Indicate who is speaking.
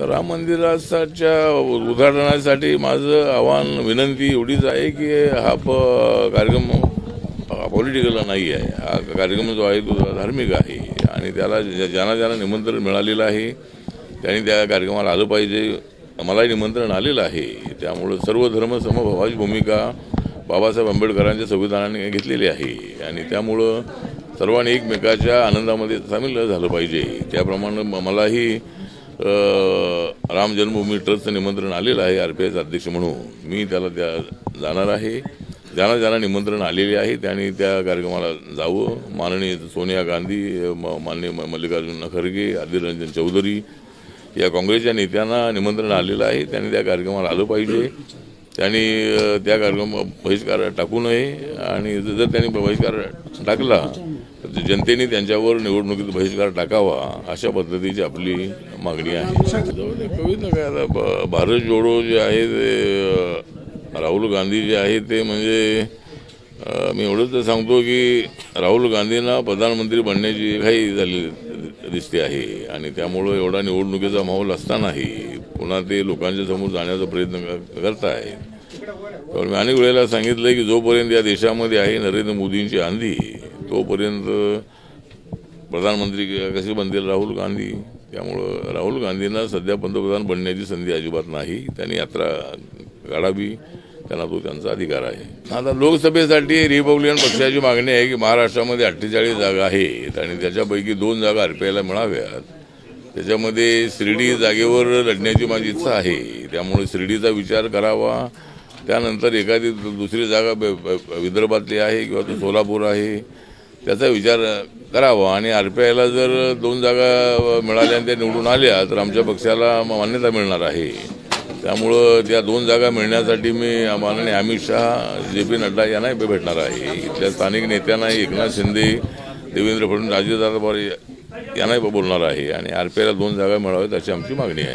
Speaker 1: राम मंदिराच्या उद्घाटनासाठी माझं आव्हान विनंती एवढीच आहे की हा प कार्यक्रम पॉलिटिकल नाही आहे. हा कार्यक्रम जो आहे तो धार्मिक आहे. आणि त्याला ज्या- ज्यांना ज्यांना निमंत्रण मिळालेलं आहे त्यांनी त्या कार्यक्रमाला आलं पाहिजे. मलाही निमंत्रण आलेलं आहे. त्यामुळं सर्व धर्म समभावाची भूमिका बाबासाहेब आंबेडकरांच्या संविधानाने घेतलेली आहे. आणि त्यामुळं सर्वांनी एकमेकाच्या आनंदामध्ये सामील झालं पाहिजे. त्याप्रमाणे मलाही राम जन्मभूमी ट्रस्टचं निमंत्रण आलेलं आहे आर पी आयचा अध्यक्ष म्हणून. मी त्याला त्या जाणार आहे. ज्यांना ज्यांना निमंत्रण आलेले आहे त्यांनी त्या कार्यक्रमाला जावं. माननीय सोनिया गांधी म- माननीय म- मल्लिकार्जुन खरगे अधीर रंजन चौधरी या काँग्रेसच्या नेत्यांना निमंत्रण आलेलं आहे. त्यांनी त्या कार्यक्रमाला आलं पाहिजे. त्यांनी त्या कार्यक्रम बहिष्कार टाकू नये. आणि जर त्यांनी बहिष्कार टाकला तर जनतेने त्यांच्यावर निवडणुकीत बहिष्कार टाकावा अशा पद्धतीची आपली मागणी आहे. कविता काय आता भारत जोडो जे आहे ते राहुल गांधी जे आहे ते म्हणजे मी एवढंच तर सांगतो की राहुल गांधींना प्रधानमंत्री बनण्याची घाई झाली दिसते आहे. आणि त्यामुळं एवढा निवडणुकीचा माहोल असतानाही पुन्हा ते लोकांच्या समोर जाण्याचा प्रयत्न करत आहे त्यामुळे मी अनेक वेळेला सांगितलं की जोपर्यंत या देशामध्ये आहे नरेंद्र मोदींची आंधी तोपर्यंत प्रधानमंत्री कसे बनतील राहुल गांधी? त्यामुळं राहुल गांधींना सध्या पंतप्रधान बनण्याची संधी अजिबात नाही. त्यांनी यात्रा काढावी. त्यांना तो त्यांचा अधिकार आहे. आता लोकसभेसाठी रिपब्लिकन पक्षाची मागणी आहे की महाराष्ट्रामध्ये अठ्ठेचाळीस जागा आहेत आणि त्याच्यापैकी दोन जागा आरपीआयला मिळाव्यात. त्याच्यामध्ये शिर्डी जागेवर लढण्याची माझी इच्छा आहे. त्यामुळे शिर्डीचा विचार करावा. त्यानंतर एखादी दुसरी जागा विदर्भातली आहे किंवा तो सोलापूर आहे. त्याचा विचार करावा. आणि आर पी आयला जर दोन जागा मिळाल्या आणि त्या निवडून आल्या तर आमच्या पक्षाला मान्यता मिळणार आहे. त्यामुळं त्या दोन जागा मिळण्यासाठी मी माननीय अमित शहा जे पी नड्डा यांनाही भेटणार आहे. इथल्या स्थानिक नेत्यांनाही एकनाथ शिंदे देवेंद्र फडणवीस अजितदादा पवार यांनाही बोलणार आहे आणि आर पी आयला दोन जागा मिळाव्यात अशी आमची मागणी आहे.